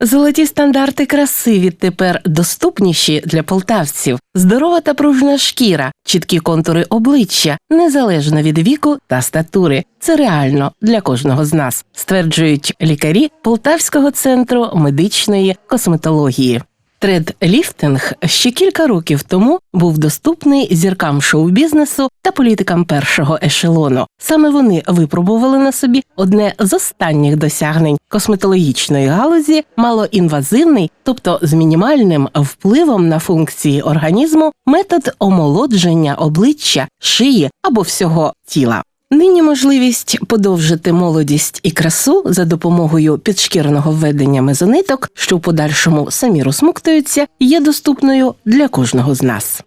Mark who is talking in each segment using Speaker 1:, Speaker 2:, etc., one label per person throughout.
Speaker 1: Золоті стандарти краси відтепер доступніші для полтавців, здорова та пружна шкіра, чіткі контури обличчя, незалежно від віку та статури. Це реально для кожного з нас, стверджують лікарі Полтавського центру медичної косметології. Тредліфтинг ще кілька років тому був доступний зіркам шоу-бізнесу та політикам першого ешелону. Саме вони випробували на собі одне з останніх досягнень косметологічної галузі, малоінвазивний, тобто з мінімальним впливом на функції організму, метод омолодження обличчя, шиї або всього тіла. Нині можливість подовжити молодість і красу за допомогою підшкірного введення мезониток, що в подальшому самі розсмоктуються, є доступною для кожного з нас.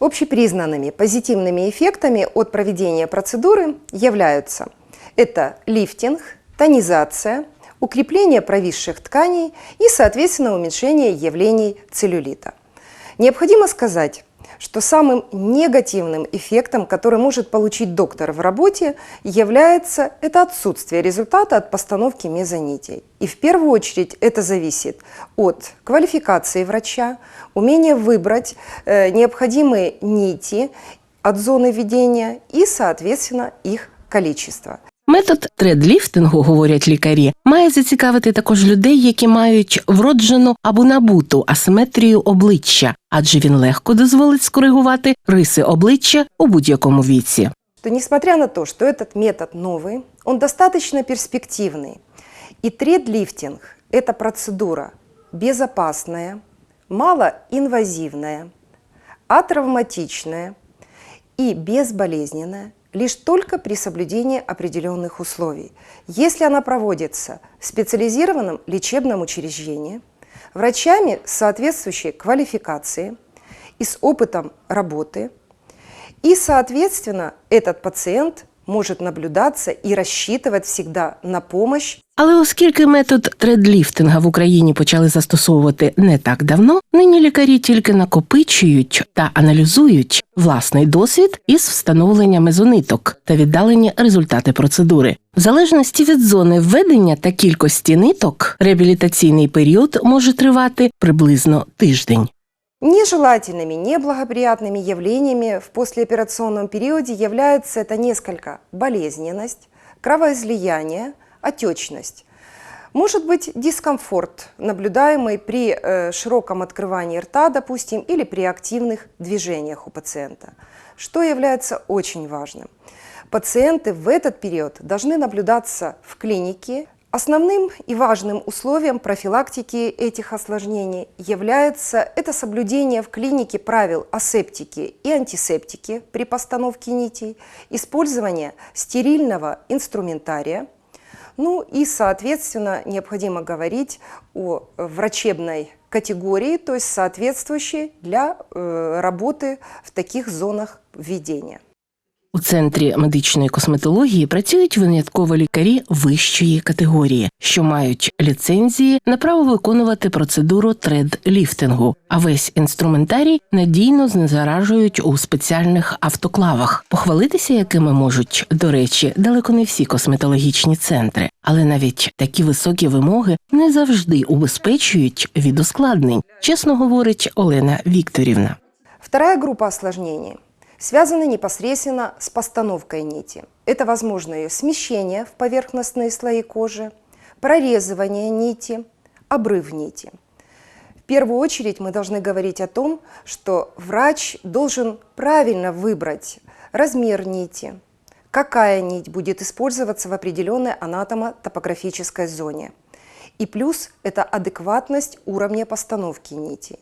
Speaker 2: Общепризнанными позитивными эффектами от проведения процедуры являются это лифтинг, тонизация, укрепление провисших тканей и, соответственно, уменьшение явлений целлюлита. Необходимо сказать, Что самым негативным эффектом, который может получить доктор в работе, является это отсутствие результата от постановки мезонитей. И в первую очередь это зависит от квалификации врача, умения выбрать э, необходимые нити от зоны введения и, соответственно, их количество.
Speaker 1: Метод тредліфтингу, говорять лікарі, має зацікавити також людей, які мають вроджену або набуту асиметрію обличчя, адже він легко дозволить скоригувати риси обличчя у будь-якому віці.
Speaker 2: Что несмотря на то, что этот метод новый, он достаточно перспективный. И тредлифтинг – это процедура безопасная, малоинвазивная, атравматичная и безболезненная лишь только при соблюдении определенных условий. Если она проводится в специализированном лечебном учреждении, врачами с соответствующей квалификацией и с опытом работы, и, соответственно, этот пациент может наблюдаться и рассчитывать всегда на помощь
Speaker 1: Але оскільки метод тредліфтинга в Україні почали застосовувати не так давно, нині лікарі тільки накопичують та аналізують власний досвід із встановлення мезониток та віддалені результати процедури. В залежності від зони введення та кількості ниток, реабілітаційний період може тривати приблизно тиждень.
Speaker 2: Нежелательными, неблагоприятными явлениями в послеоперационном периоде являются это несколько болезненность, кровоизлияние, отечность. Может быть дискомфорт, наблюдаемый при э, широком открывании рта, допустим, или при активных движениях у пациента, что является очень важным. Пациенты в этот период должны наблюдаться в клинике. Основным и важным условием профилактики этих осложнений является это соблюдение в клинике правил асептики и антисептики при постановке нитей, использование стерильного инструментария, ну и, соответственно, необходимо говорить о врачебной категории, то есть соответствующей для э, работы в таких зонах введения.
Speaker 1: У центрі медичної косметології працюють винятково лікарі вищої категорії, що мають ліцензії на право виконувати процедуру тредліфтингу, а весь інструментарій надійно знезаражують у спеціальних автоклавах, похвалитися якими можуть, до речі, далеко не всі косметологічні центри, але навіть такі високі вимоги не завжди убезпечують від ускладнень, чесно говорить Олена Вікторівна.
Speaker 2: Вторая группа осложнений связана непосредственно с постановкой нити. Это возможно ее смещение в поверхностные слои кожи, прорезывание нити, обрыв нити. В первую очередь мы должны говорить о том, что врач должен правильно выбрать размер нити, какая нить будет использоваться в определенной анатомо-топографической зоне. И плюс это адекватность уровня постановки нити.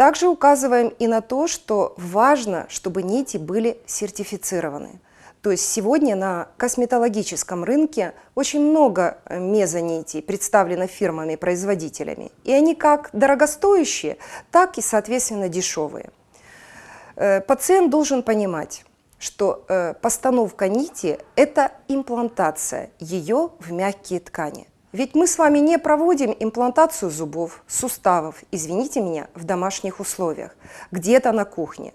Speaker 2: Также указываем и на то, что важно, чтобы нити были сертифицированы. То есть сегодня на косметологическом рынке очень много э, мезонитий представлено фирмами-производителями. И они как дорогостоящие, так и, соответственно, дешевые. Э, Пациент должен понимать, что э, постановка нити – это имплантация ее в мягкие ткани. Ведь мы с вами не проводим имплантацию зубов, суставов, извините меня, в домашних условиях, где-то на кухне.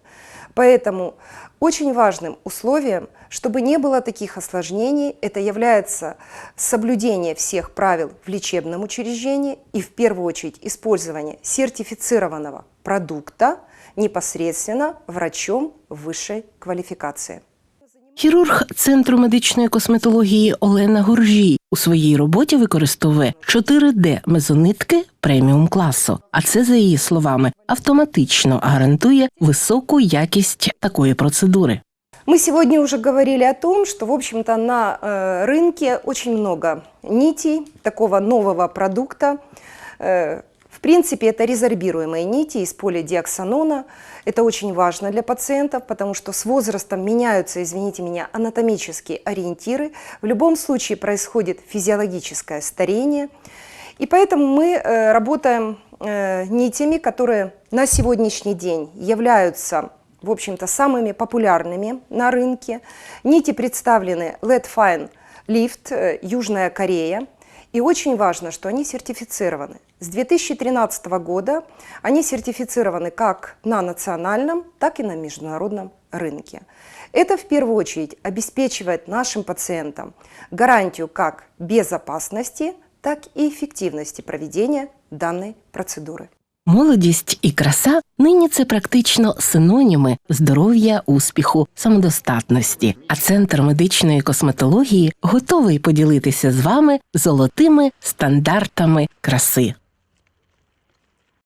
Speaker 2: Поэтому очень важным условием, чтобы не было таких осложнений, это является соблюдение всех правил в лечебном учреждении и в первую очередь использование сертифицированного продукта непосредственно врачом высшей квалификации.
Speaker 1: Хірург Центру медичної косметології Олена Гуржій у своїй роботі використовує 4D мезонитки преміум класу. А це, за її словами, автоматично гарантує високу якість такої процедури.
Speaker 2: Мы сегодня уже говорили о том, что, в общем-то, на э, рынке очень много нитей такого нового продукта. Э, в принципе, это резорбируемые нити из полидиоксанона. Это очень важно для пациентов, потому что с возрастом меняются, извините меня, анатомические ориентиры. В любом случае происходит физиологическое старение. И поэтому мы э, работаем э, нитями, которые на сегодняшний день являются в общем-то, самыми популярными на рынке. Нити представлены LED Fine Lift, э, Южная Корея. И очень важно, что они сертифицированы. С 2013 года они сертифицированы как на национальном, так и на международном рынке. Это в первую очередь обеспечивает нашим пациентам гарантию как безопасности, так и эффективности проведения данной процедуры.
Speaker 1: Молодість і краса нині це практично синоніми здоров'я, успіху, самодостатності. А центр медичної косметології готовий поділитися з вами золотими стандартами краси.